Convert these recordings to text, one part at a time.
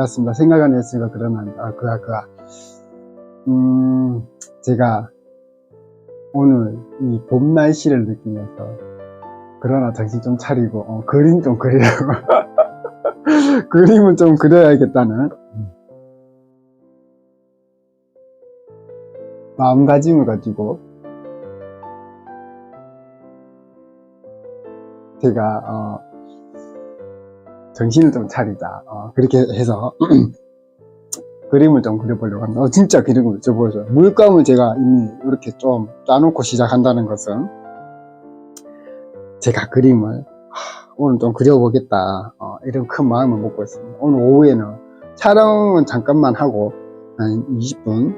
반갑습니다. 생각 안 했으니까 그러면, 아, 그아, 그아. 음, 제가 오늘 이 봄 날씨를 느끼면서, 그러나 정신 좀 차리고, 어, 그림 좀 그리려고. 그림을 좀 그려야겠다는 마음가짐을 가지고, 제가, 어, 정신을 좀 차리자. 어, 그렇게 해서 그림을 좀 그려보려고 합니다. 어, 진짜 그림을 좀 보여줘요. 물감을 제가 이미 이렇게 좀 짜놓고 시작한다는 것은 제가 그림을 하, 오늘 좀 그려보겠다. 어, 이런 큰 마음을 먹고 있습니다. 오늘 오후에는 촬영은 잠깐만 하고 한 20분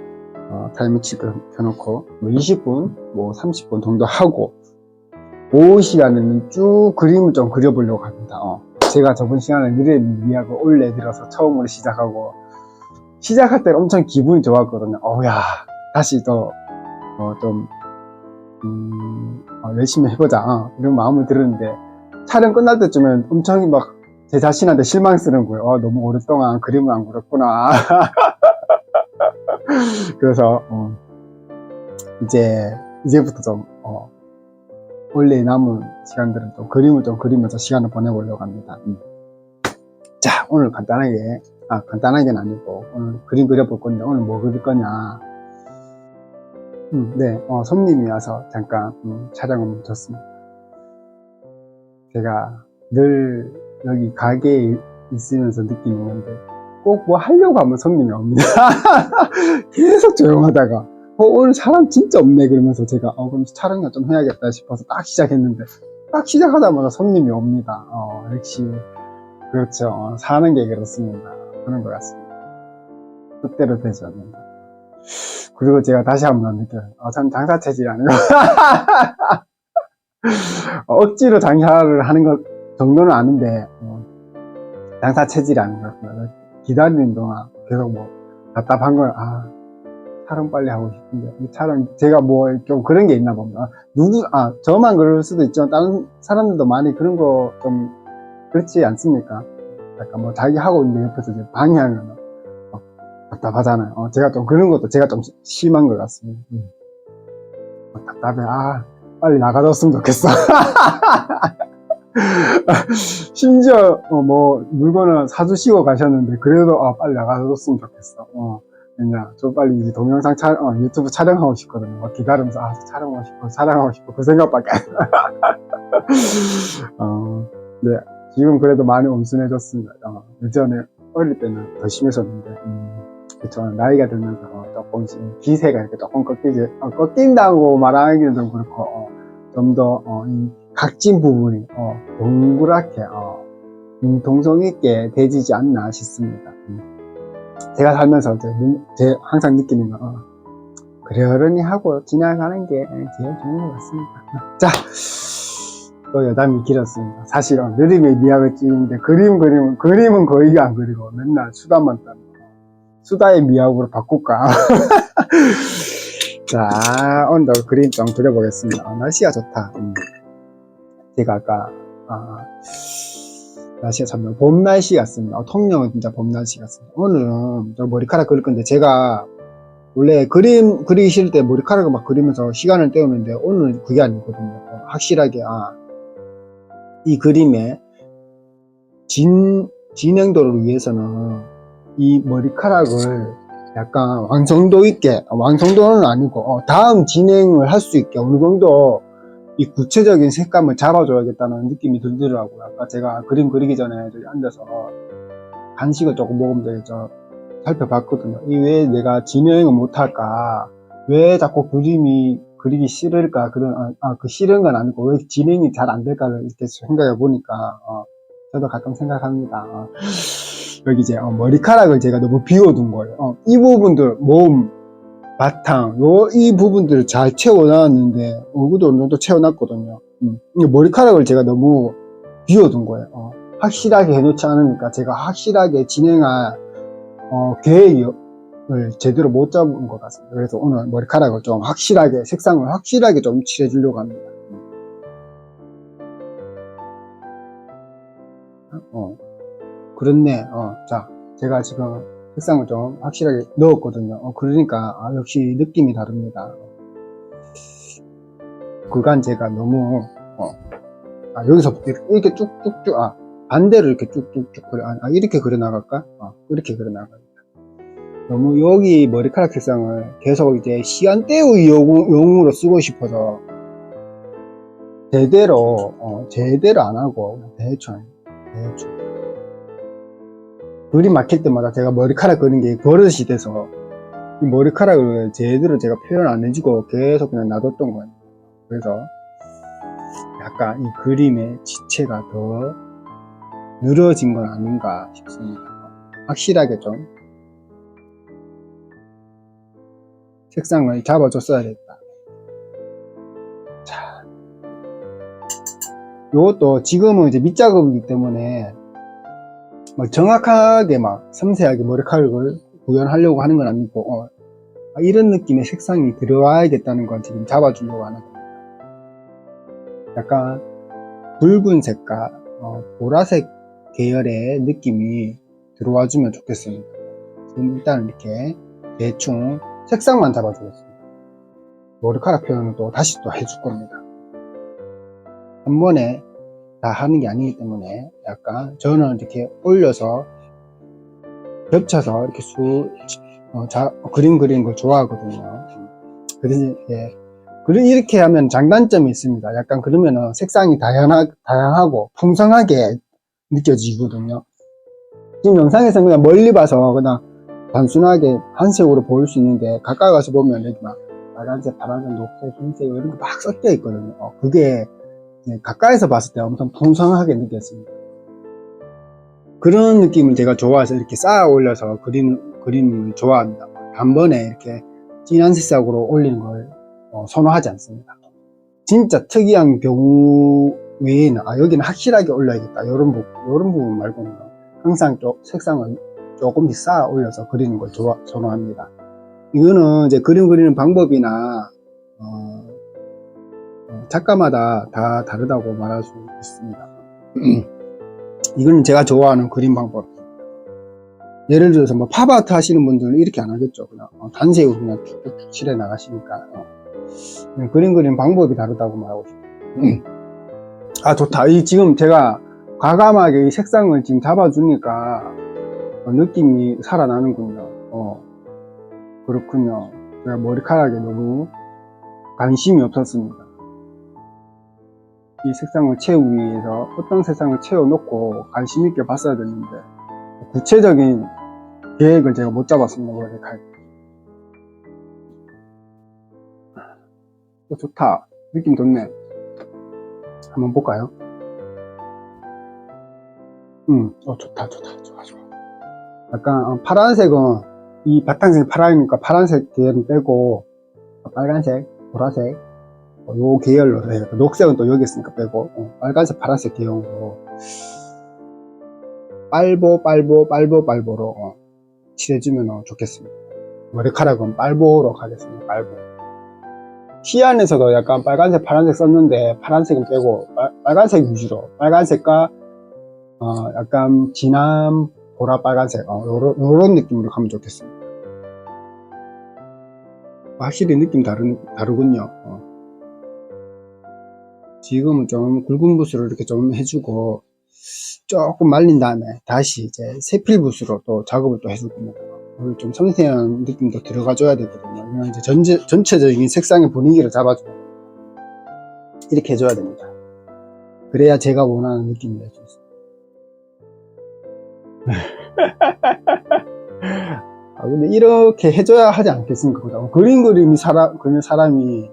어, 타임치를 켜놓고 뭐 20분, 뭐 30분 정도 하고 오후 시간에는 쭉 그림을 좀 그려보려고 합니다. 어. 제가 저번 시간에 느레미 미학을 올려 들어서 처음으로 시작하고 시작할 때 엄청 기분이 좋았거든요. 어야 다시 또 어, 좀 음, 어, 열심히 해보자 어, 이런 마음을 들었는데 촬영 끝날 때쯤엔 엄청 막 제 자신한테 실망스러운 거예요. 어, 너무 오랫동안 그림을 안 그렸구나. 그래서 어, 이제 이제부터 좀 어, 원래 남은 시간들은 또 그림을 좀 그리면서 시간을 보내보려고 합니다. 음. 자, 오늘 간단하게, 아, 간단하게는 아니고, 오늘 그림 그려볼 건데, 오늘 뭐 그릴 거냐. 음, 네, 어, 손님이 와서 잠깐, 음, 촬영을 멈췄습니다. 제가 늘 여기 가게에 있으면서 느끼는 건데, 꼭 뭐 하려고 하면 손님이 옵니다. 계속 조용하다가, 어, 오늘 사람 진짜 없네. 그러면서 제가, 어, 그럼 촬영을 좀 해야겠다 싶어서 딱 시작했는데, 딱 시작하자마자 손님이 옵니다. 어, 역시, 그렇죠. 어, 사는 게 그렇습니다. 그런 것 같습니다. 뜻대로 되지 않는다. 그리고 제가 다시 한번 느껴요. 어, 참 장사 체질이 아니고. 어, 억지로 장사를 하는 것 정도는 아는데, 어, 장사 체질이 아닌 것 같습니다. 기다리는 동안 계속 뭐, 답답한 걸, 아, 촬영 빨리 하고 싶은데 이 촬영 제가 뭐 좀 그런 게 있나 봅니다. 누구 아 저만 그럴 수도 있지만 다른 사람들도 많이 그런 거 좀 그렇지 않습니까? 약간 뭐 자기 하고 있는데 옆에서 이제 방해하면 어, 답답하잖아요. 어, 제가 좀 그런 것도 제가 좀 시- 심한 것 같습니다. 음. 어, 답답해. 아 빨리 나가줬으면 좋겠어. 심지어 어, 뭐 물건을 사주시고 가셨는데 그래도 아, 빨리 나가줬으면 좋겠어. 어. 왜냐, 저 빨리 이제 동영상 촬영, 어, 유튜브 촬영하고 싶거든요. 막 기다리면서, 아, 촬영하고 싶어, 촬영하고 싶어, 그 생각밖에 안 어, 네. 지금 그래도 많이 온순해졌습니다. 어, 예전에 어릴 때는 더 심했었는데, 음, 그쵸. 나이가 들면서, 어, 조금씩 기세가 이렇게 조금 꺾이지, 어, 꺾인다고 말하기는 좀 그렇고, 어, 좀 더, 어, 이 각진 부분이, 어, 동그랗게, 어, 융통성 있게 되지지 않나 싶습니다. 음. 제가 살면서 항상 느끼는 건 어, 그러려니 하고 지나가는 게 제일 좋은 것 같습니다. 자, 또 여담이 길었습니다. 사실 은 느림의 미학을 찍는데 그림 그림은 그림은 거의 안 그리고 맨날 수다만 따는 거. 수다의 미학으로 바꿀까? 자, 오늘도 그림 좀 그려보겠습니다. 아, 날씨가 좋다. 음. 제가 아까 아, 날씨가 참, 봄 날씨 같습니다. 어, 통영은 진짜 봄 날씨 같습니다. 오늘은 저 머리카락 그릴 건데, 제가 원래 그림 그리기 싫을 때 머리카락을 막 그리면서 시간을 때우는데, 오늘은 그게 아니거든요. 어, 확실하게, 아, 이 그림의 진, 진행도를 위해서는 이 머리카락을 약간 완성도 있게, 어, 완성도는 아니고, 어, 다음 진행을 할 수 있게 어느 정도 이 구체적인 색감을 잡아줘야겠다는 느낌이 들더라고요. 아까 제가 그림 그리기 전에 저기 앉아서 간식을 조금 먹으면서 저 살펴봤거든요. 이 왜 내가 진행을 못할까? 왜 자꾸 그림이 그리기 싫을까? 그런 아, 아, 그 싫은 건 아니고 왜 진행이 잘 안 될까를 이렇게 생각해 보니까 어, 저도 가끔 생각합니다. 어, 여기 이제 어, 머리카락을 제가 너무 비워둔 거예요. 어, 이 부분들 몸 바탕, 요, 이 부분들을 잘 채워놨는데, 얼굴도 어느 정도 채워놨거든요. 음. 이 머리카락을 제가 너무 비워둔 거예요. 어, 확실하게 해놓지 않으니까 제가 확실하게 진행할, 어, 계획을 제대로 못 잡은 것 같습니다. 그래서 오늘 머리카락을 좀 확실하게, 색상을 확실하게 좀 칠해주려고 합니다. 어, 그렇네. 어, 자, 제가 지금 색상을 좀 확실하게 넣었거든요. 어, 그러니까 아, 역시 느낌이 다릅니다. 그간 제가 너무 어, 아, 여기서 이렇게 쭉쭉쭉 아 반대로 이렇게 쭉쭉쭉 그려 아, 이렇게 그려 나갈까? 어, 이렇게 그려 나갑니다. 너무 여기 머리카락 색상을 계속 이제 시간 때우기 용- 용으로 쓰고 싶어서 제대로 어, 제대로 안 하고 대충 대충 그림 막힐 때마다 제가 머리카락 그리는 게 버릇이 돼서 이 머리카락을 제대로 제가 표현 안 해주고 계속 그냥 놔뒀던 거예요. 그래서 약간 이 그림의 지체가 더 늘어진 건 아닌가 싶습니다. 확실하게 좀 색상을 잡아줬어야 됐다. 자, 요것도 지금은 이제 밑작업이기 때문에 뭐 정확하게 막 섬세하게 머리카락을 구현하려고 하는 건 아니고 어, 아, 이런 느낌의 색상이 들어와야겠다는 건 지금 잡아주려고 하는 겁니다. 약간 붉은 색과 어, 보라색 계열의 느낌이 들어와주면 좋겠습니다. 지금 일단 이렇게 대충 색상만 잡아주겠습니다. 머리카락 표현은 또 다시 또 해줄 겁니다. 한 번에 다 하는 게 아니기 때문에 약간 저는 이렇게 올려서 겹쳐서 이렇게 수 어, 자, 그림 그리는 걸 좋아하거든요. 그래서 예. 그리 이렇게 하면 장단점이 있습니다. 약간 그러면은 색상이 다양하, 다양하고 풍성하게 느껴지거든요. 지금 영상에서 그냥 멀리 봐서 그냥 단순하게 한색으로 보일 수 있는데 가까이 가서 보면 여기 막 빨간색, 파란색, 녹색, 흰색 이런 게막 섞여 있거든요. 어, 그게 가까이서 봤을 때 엄청 풍성하게 느꼈습니다. 그런 느낌을 제가 좋아해서 이렇게 쌓아 올려서 그리는, 그림을 좋아합니다. 단번에 이렇게 진한 색상으로 올리는 걸 어, 선호하지 않습니다. 진짜 특이한 경우 외에는, 아, 여기는 확실하게 올려야겠다. 이런 부분, 이런 부분 말고는 항상 좀 색상을 조금씩 쌓아 올려서 그리는 걸 좋아, 선호합니다. 이거는 이제 그림 그리는 방법이나, 어, 어, 작가마다 다 다르다고 말할 수 있습니다. 이거는 제가 좋아하는 그림 방법. 예를 들어서 뭐 팝아트 하시는 분들은 이렇게 안 하겠죠. 그냥 어, 단색으로 그냥 쭉쭉 칠해 나가시니까. 어. 그냥 그림 그리는 방법이 다르다고 말하고 싶어요. 아, 좋다. 이 지금 제가 과감하게 이 색상을 지금 잡아주니까 어, 느낌이 살아나는군요. 어, 그렇군요. 제가 머리카락에 너무 관심이 없었습니다. 이 색상을 채우기 위해서 어떤 색상을 채워놓고 관심 있게 봤어야 됐는데 구체적인 계획을 제가 못 잡았습니다. 머리카락. 어, 좋다. 느낌 좋네. 한번 볼까요? 음, 어, 좋다, 좋다, 좋아, 좋아. 약간, 어, 파란색은, 이 바탕색이 파란이니까 파란색 계열은 빼고, 어, 빨간색, 보라색, 어, 요 계열로 해요. 녹색은 또 여기 있으니까 빼고, 어, 빨간색, 파란색 계열로, 빨보, 빨보, 빨보, 빨보로, 어, 칠해주면 어, 좋겠습니다. 머리카락은 빨보로 가겠습니다, 빨보. 시안에서도 약간 빨간색, 파란색 썼는데 파란색은 빼고 빨, 빨간색 위주로 빨간색과 어, 약간 진한 보라 빨간색 어, 요런, 요런 느낌으로 가면 좋겠습니다. 확실히 느낌 다르, 다르군요. 어. 지금은 좀 굵은 붓으로 이렇게 좀 해주고 조금 말린 다음에 다시 이제 세필 붓으로 또 작업을 또 해줄 겁니다. 오늘 좀 섬세한 느낌도 들어가 줘야 되거든요. 이건 이제 전체, 전체적인 색상의 분위기를 잡아줘요. 이렇게 해줘야 됩니다. 그래야 제가 원하는 느낌이 낼수 있어요. 아, 근데 이렇게 해줘야 하지 않겠습니까? 그림 그림이 사람, 그리는 사람이,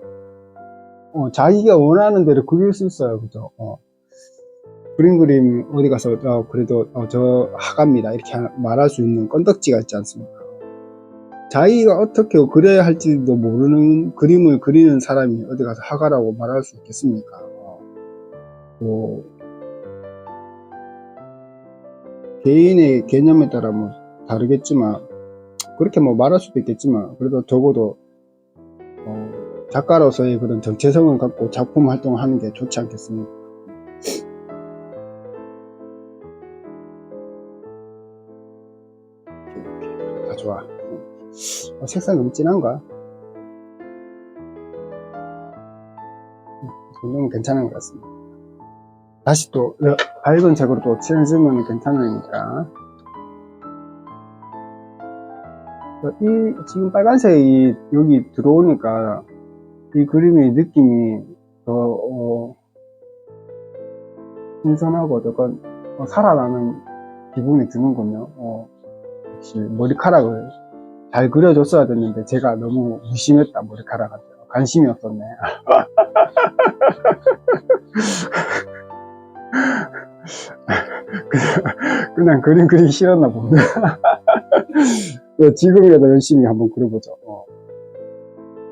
어, 자기가 원하는 대로 그릴 수 있어요. 그죠? 어. 그림 그림 어디 가서 어, 그래도 어, 저 하갑니다 이렇게 하- 말할 수 있는 건덕지가 있지 않습니까? 자기가 어떻게 그려야 할지도 모르는 그림을 그리는 사람이 어디 가서 하가라고 말할 수 있겠습니까? 어, 뭐 개인의 개념에 따라 뭐 다르겠지만 그렇게 뭐 말할 수도 있겠지만 그래도 적어도 어, 작가로서의 그런 정체성을 갖고 작품 활동을 하는 게 좋지 않겠습니까? 어, 색상 너무 진한가? 이 정도면 괜찮은 것 같습니다. 다시 또 여- 밝은 색으로 또 칠해주면 괜찮으니까. 어, 이 지금 빨간색이 여기 들어오니까 이 그림의 느낌이 더 어, 신선하고 약간 어, 살아나는 기분이 드는군요. 어, 역시 머리카락을 잘 그려줬어야 됐는데 제가 너무 무심했다 머리카락한테 관심이 없었네. 그냥, 그냥 그림 그리기 싫었나 보네. 네, 지금이라도 열심히 한번 그려보죠. 어.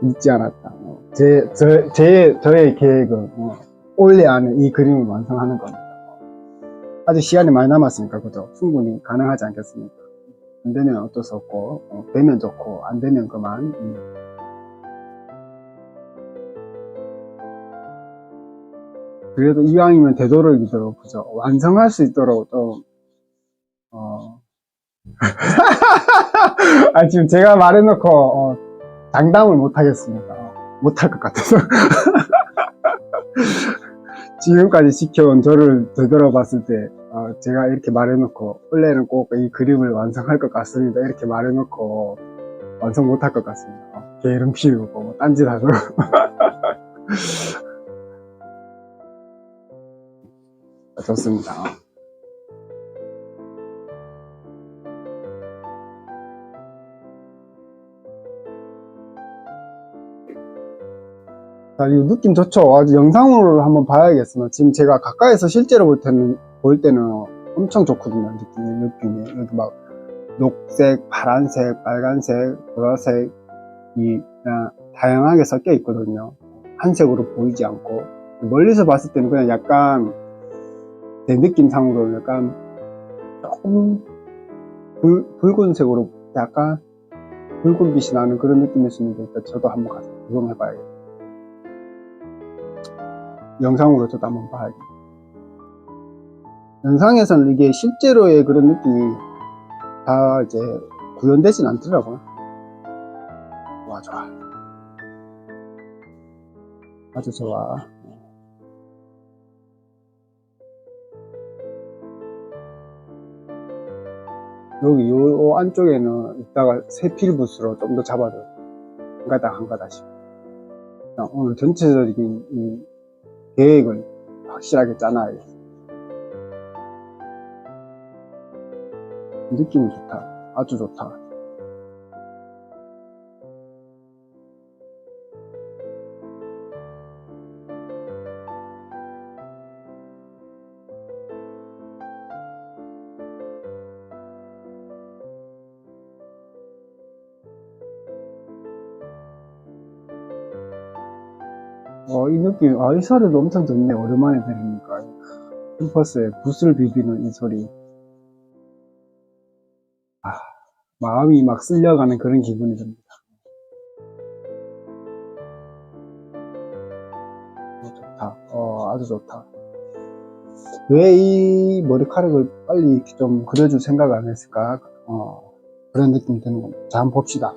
잊지 않았다. 어. 제, 저, 제, 저의 계획은 어, 올해 안에 이 그림을 완성하는 겁니다. 아직 시간이 많이 남았으니까 그죠? 충분히 가능하지 않겠습니까? 안 되면 어쩔 수 없고 어, 되면 좋고 안 되면 그만. 음. 그래도 이왕이면 되도록이도록 그죠? 완성할 수 있도록 좀 어. 아 지금 제가 말해놓고 어, 장담을 못 하겠습니다. 어, 못할 것 같아서. 지금까지 지켜온 저를 되돌아봤을 때 어, 제가 이렇게 말해놓고 원래는 꼭 이 그림을 완성할 것 같습니다. 이렇게 말해놓고 완성 못할 것 같습니다. 어, 게으름 피우고 뭐 딴짓 하고 좋습니다 자, 이 느낌 좋죠? 아주 영상으로 한번 봐야겠습니다. 지금 제가 가까이서 실제로 볼 때는, 볼 때는 엄청 좋거든요. 느낌이, 느낌이. 여기 막, 녹색, 파란색, 빨간색, 보라색, 이, 다양하게 섞여 있거든요. 한 색으로 보이지 않고. 멀리서 봤을 때는 그냥 약간, 내 느낌상으로 약간, 조금, 붉, 붉은색으로 약간, 붉은 빛이 나는 그런 일단 저도 한번 가서 구경해봐야겠다. 영상으로 저도 한번 봐야겠다. 영상에서는 이게 실제로의 그런 느낌이 다 이제 구현되진 않더라고요. 와, 좋아. 아주 좋아. 여기 요 안쪽에는 이따가 세필붓으로 좀 더 잡아줘요. 한 가닥 한 가닥씩. 오늘 전체적인 이 계획을 확실하게 짜놔야겠어. 느낌이 좋다. 아주 좋다. 어, 이 느낌, 아, 이 소리도 엄청 좋네. 오랜만에 들으니까. 캠퍼스에 붓을 비비는 이 소리. 아, 마음이 막 쓸려가는 그런 기분이 듭니다. 어, 좋다. 어, 아주 좋다. 왜 이 머리카락을 빨리 좀 그려줄 생각을 안 했을까? 어, 그런 느낌이 드는 겁니다. 자, 한번 봅시다.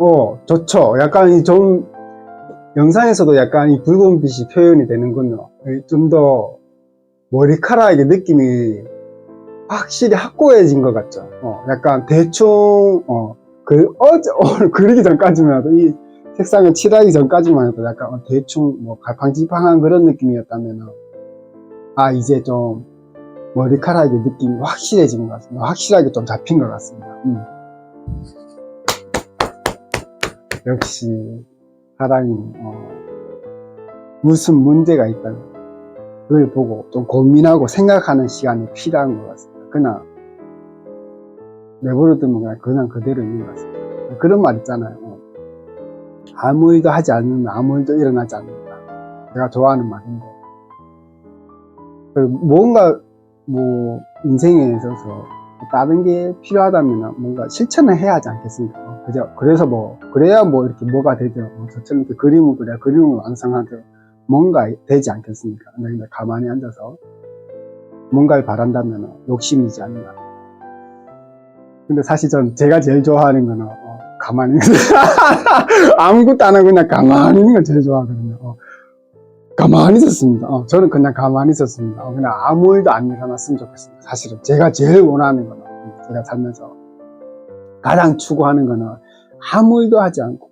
어, 좋죠. 약간 이 좀, 영상에서도 약간 이 붉은 빛이 표현이 되는군요. 좀 더 머리카락의 느낌이 확실히 확고해진 것 같죠. 어, 약간 대충, 어, 그, 어제, 오늘 그리기 전까지만 해도 이 색상을 칠하기 전까지만 해도 약간 어, 대충 뭐 갈팡질팡한 그런 느낌이었다면, 아, 이제 좀 머리카락의 느낌이 확실해진 것 같습니다. 확실하게 좀 잡힌 것 같습니다. 음. 역시 사람이 어, 무슨 문제가 있다면 그걸 보고 좀 고민하고 생각하는 시간이 필요한 것 같습니다. 그냥 내버려두면 그냥, 그냥 그대로 있는 것 같습니다. 그런 말 있잖아요. 어. 아무 일도 하지 않으면 아무 일도 일어나지 않는다. 제가 좋아하는 말인데 그 뭔가 뭐 인생에 있어서 다른 게 필요하다면 뭔가 실천을 해야 하지 않겠습니까? 어, 그죠? 그래서 뭐, 그래야 뭐 이렇게 뭐가 되죠. 뭐 저처럼 이렇게 그림을 그려, 그림을 완성하죠. 뭔가 되지 않겠습니까? 그냥 가만히 앉아서 뭔가를 바란다면 욕심이지 않나. 근데 사실 전 제가 제일 좋아하는 거는 어, 가만히 있는 아무것도 안 하고 그냥 가만히 있는 걸 제일 좋아하거든요. 어, 가만히 있었습니다. 어, 저는 그냥 가만히 있었습니다. 어, 그냥 아무 일도 안 일어났으면 좋겠습니다. 사실은 제가 제일 원하는 거는 음, 제가 살면서 가장 추구하는 거는 아무 일도 하지 않고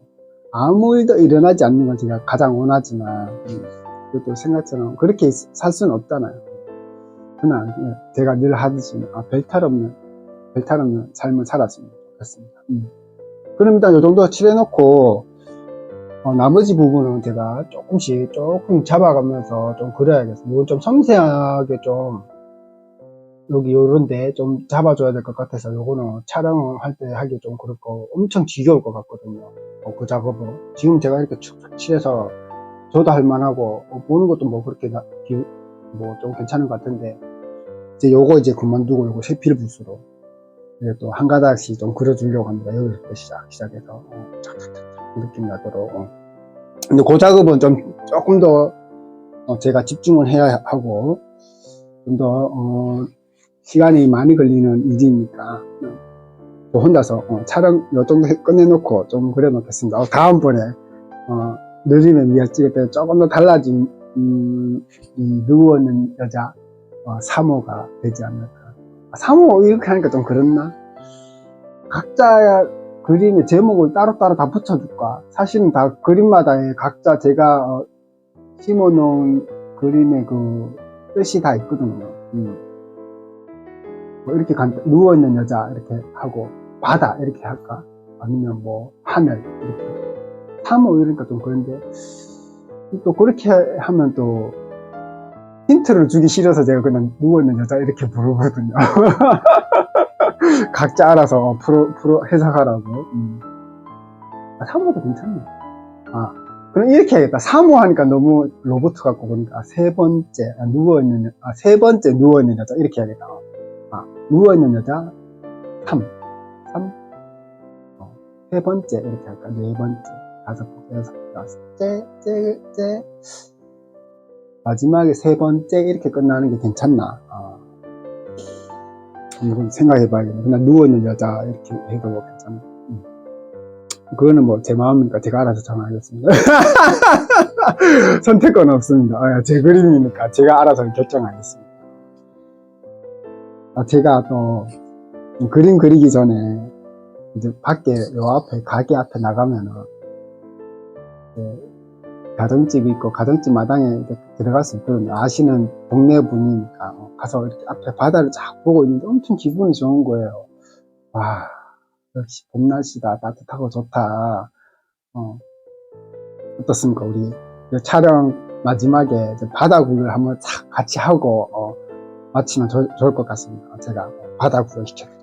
아무 일도 일어나지 않는 걸 제가 가장 원하지만 음, 그것도 생각처럼 그렇게 살 수는 없잖아요. 그냥 제가 늘 하듯이 아, 별탈 없는 별탈 없는 삶을 살았으면 좋겠습니다. 음. 그럼 일단 이 정도 칠해놓고 어, 나머지 부분은 제가 조금씩 조금 잡아가면서 좀 그려야겠어요. 이건 좀 섬세하게 좀 여기 요런데 좀 잡아줘야 될 것 같아서 요거는 촬영을 할 때 하기 좀거 엄청 지겨울 것 같거든요. 어, 그 작업은 지금 제가 이렇게 축축 칠해서 저도 할 만하고 어, 보는 것도 뭐 그렇게 뭐 좀 괜찮은 것 같은데 이제 요거 이제 그만두고 요거 세필 붓으로 이제 또 한 가닥씩 좀 그려주려고 합니다. 여기부터 시작 시작해서 어, 착착착착 느낌 나도록. 어. 근데 그 작업은 좀 조금 더 어, 제가 집중을 해야 하고 좀더 어, 시간이 많이 걸리는 일이니까 또 혼자서 어, 촬영 요 정도 해- 끝내놓고 좀 그려놓겠습니다. 어, 다음번에 어, 느림의 미학 찍을 때 조금 더 달라진 음, 이 누워있는 여자 어, 3호가 되지 않을까. 아, 3호 이렇게 하니까 좀 그렇나? 각자 그림의 제목을 따로따로 다 붙여줄까? 사실은 다 그림마다의 각자 제가 어, 심어놓은 그림의 그 뜻이 다 있거든요. 음. 뭐 이렇게 간단, 누워 있는 여자 이렇게 하고 바다 이렇게 할까? 아니면 뭐 하늘 이렇게 3호 이러니까 좀 그런데 또 그렇게 하면 또 힌트를 주기 싫어서 제가 그냥 누워 있는 여자 이렇게 부르거든요. 각자 알아서 프로, 프로 해석하라고. 음. 아, 3호도 괜찮네. 아, 그럼 이렇게 해야겠다. 3호 하니까 너무 로봇 같고 그러니까 세 번째, 아, 누워 있는, 여- 아, 세 번째 누워 있는 여자 이렇게 해야겠다. 아, 누워있는 여자 3. 3. 어, 세 번째 이렇게 할까? 네 번째, 다섯 번째, 여섯 번째, 째, 째, 째. 마지막에 세 번째 이렇게 끝나는 게 괜찮나? 아. 한번 생각해봐야겠네. 그냥 누워있는 여자 이렇게 해도 뭐 괜찮아. 음. 그거는 뭐 제 마음이니까 제가 알아서 정하겠습니다. 선택권 없습니다. 아, 제 그림이니까 제가 알아서 결정하겠습니다. 아, 제가 또 그림 그리기 전에 이제 밖에 요 앞에 가게 앞에 나가면은 이제 가정집 있고 가정집 마당에 들어갈 수 있거든요. 아시는 동네 분이니까 어, 가서 이렇게 앞에 바다를 쫙 보고 있는데 엄청 기분이 좋은 거예요. 와 역시 봄 날씨다 따뜻하고 좋다. 어, 어떻습니까 우리 이 촬영 마지막에 바다 구경을 한번 쫙 같이 하고 어, 마치면 좋, 좋을 것 같습니다. 제가 바다 구경 시켜드릴게요.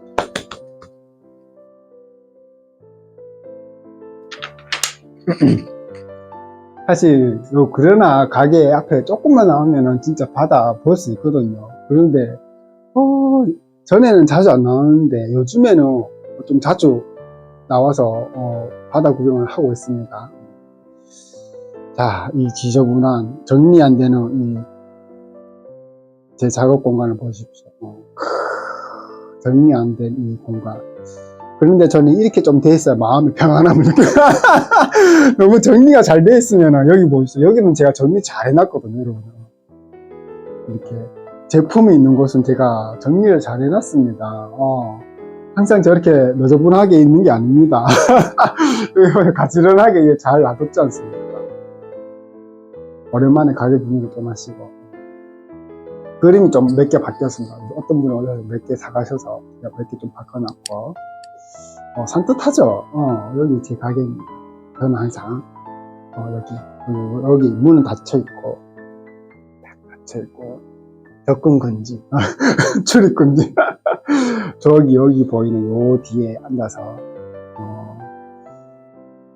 사실 요 그러나 가게 앞에 조금만 나오면은 진짜 바다 볼 수 있거든요. 그런데 어, 전에는 자주 안 나오는데 요즘에는 좀 자주 나와서 어, 바다 구경을 하고 있습니다. 자, 이 지저분한 정리 안 되는 이 제 작업 공간을 보십시오. 어, 크, 정리 안 된 이 공간. 그런데 저는 이렇게 좀 돼 있어야 마음이 느껴요. 너무 정리가 잘 돼 있으면 여기 보십시오. 여기는 제가 정리 잘 해놨거든요, 여러분. 이렇게 제품이 있는 곳은 제가 정리를 잘 해놨습니다. 어, 항상 저렇게 너저분하게 있는 게 아닙니다. 가지런하게 잘 놔뒀지 않습니까? 오랜만에 가게 분위기 좀 하시고. 그림이 좀 몇 개 바뀌었습니다. 어떤 분은 원래 몇개 사가셔서 몇 개 좀 바꿔놨고. 어, 산뜻하죠? 어, 여기 제 가게입니다. 저는 항상, 어, 여기, 그리고 여기 문은 닫혀 있고, 딱 닫혀 있고, 접근 금지, 출입 금지. 저기, 여기 보이는 요 뒤에 앉아서, 어,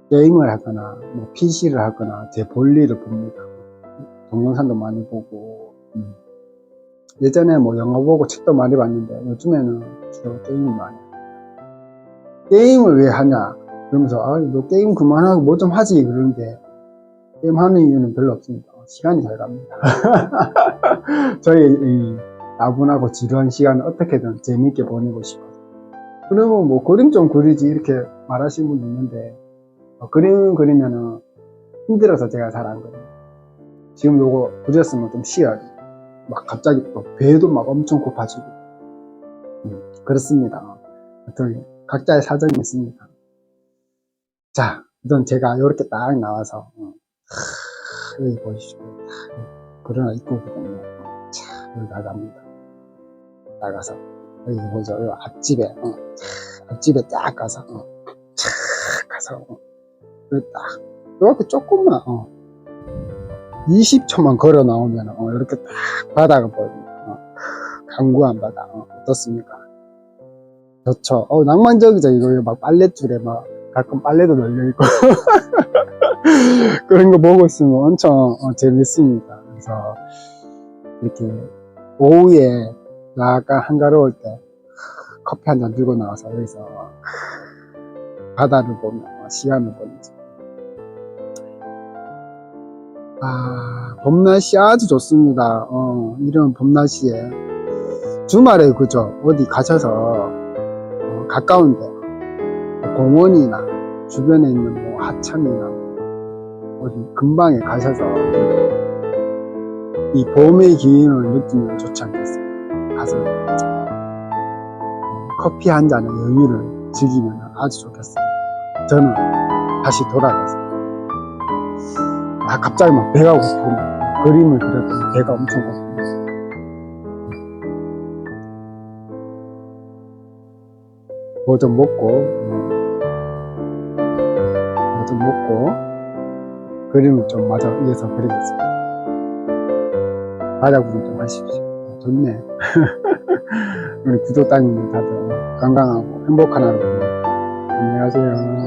게임을 하거나, 뭐, PC를 하거나, 제 볼일을 봅니다. 동영상도 많이 보고, 음. 예전에 뭐 영화 보고 책도 많이 봤는데, 요즘에는 주로 게임을 많이. 게임을 왜 하냐? 그러면서, 아, 너 게임 그만하고 뭐 좀 하지. 그러는데, 게임 하는 이유는 별로 없습니다. 시간이 잘 갑니다. 저희 이 나분하고 지루한 시간을 어떻게든 재미있게 보내고 싶어서. 그러면 뭐 그림 좀 그리지 이렇게 말하시는 분이 있는데 어, 그림 그리면은 힘들어서 제가 잘 안 그려요. 지금 요거 그렸으면 좀 쉬어요. 막 갑자기 또 배도 막 엄청 고파지고 음, 그렇습니다. 하여튼 각자의 사정이 있습니다. 자, 우선 제가 이렇게 딱 나와서 어, 하, 여기 보십시오. 딱, 그러나 입구거든요. 어, 자, 여기 나갑니다. 나가서 여기 보죠. 요 앞집에 어, 차, 앞집에 딱 가서 어, 촥 가서 어, 여기 딱 이렇게 조금만 어, 20초만 걸어 나오면 어, 이렇게 딱 바다가 보입니다. 어, 강구한 바다 어, 어떻습니까? 좋죠. 어, 낭만적이죠. 이거 막 빨랫줄에 막 가끔 빨래도 널려 있고 그런 거 보고 있으면 엄청 어, 재밌습니다. 그래서 이렇게 오후에 약간 한가로울 때 커피 한 잔 들고 나와서 여기서 바다를 보며 시간을 보내죠. 아, 봄 날씨 아주 좋습니다. 어, 이런 봄 날씨에 주말에 그죠? 어디 가셔서 어, 가까운데 공원이나 주변에 있는 뭐 하천이나 어디 근방에 가셔서 이 봄의 기운을 느끼면 좋지 않겠습니까? 가서 어, 커피 한 잔의 여유를 즐기면 아주 좋겠습니다. 저는 다시 돌아가서 아 갑자기 막 배가 고프고 그림을 그렸더니 배가 엄청 고프고 뭐 좀 먹고 뭐 좀 먹고 그림을 좀 마저 이어서 그리겠습니다. 바다 구경 좀 하십시오. 어, 좋네. 우리 구독자님들 다들 건강하고 행복한 하루. 안녕하세요.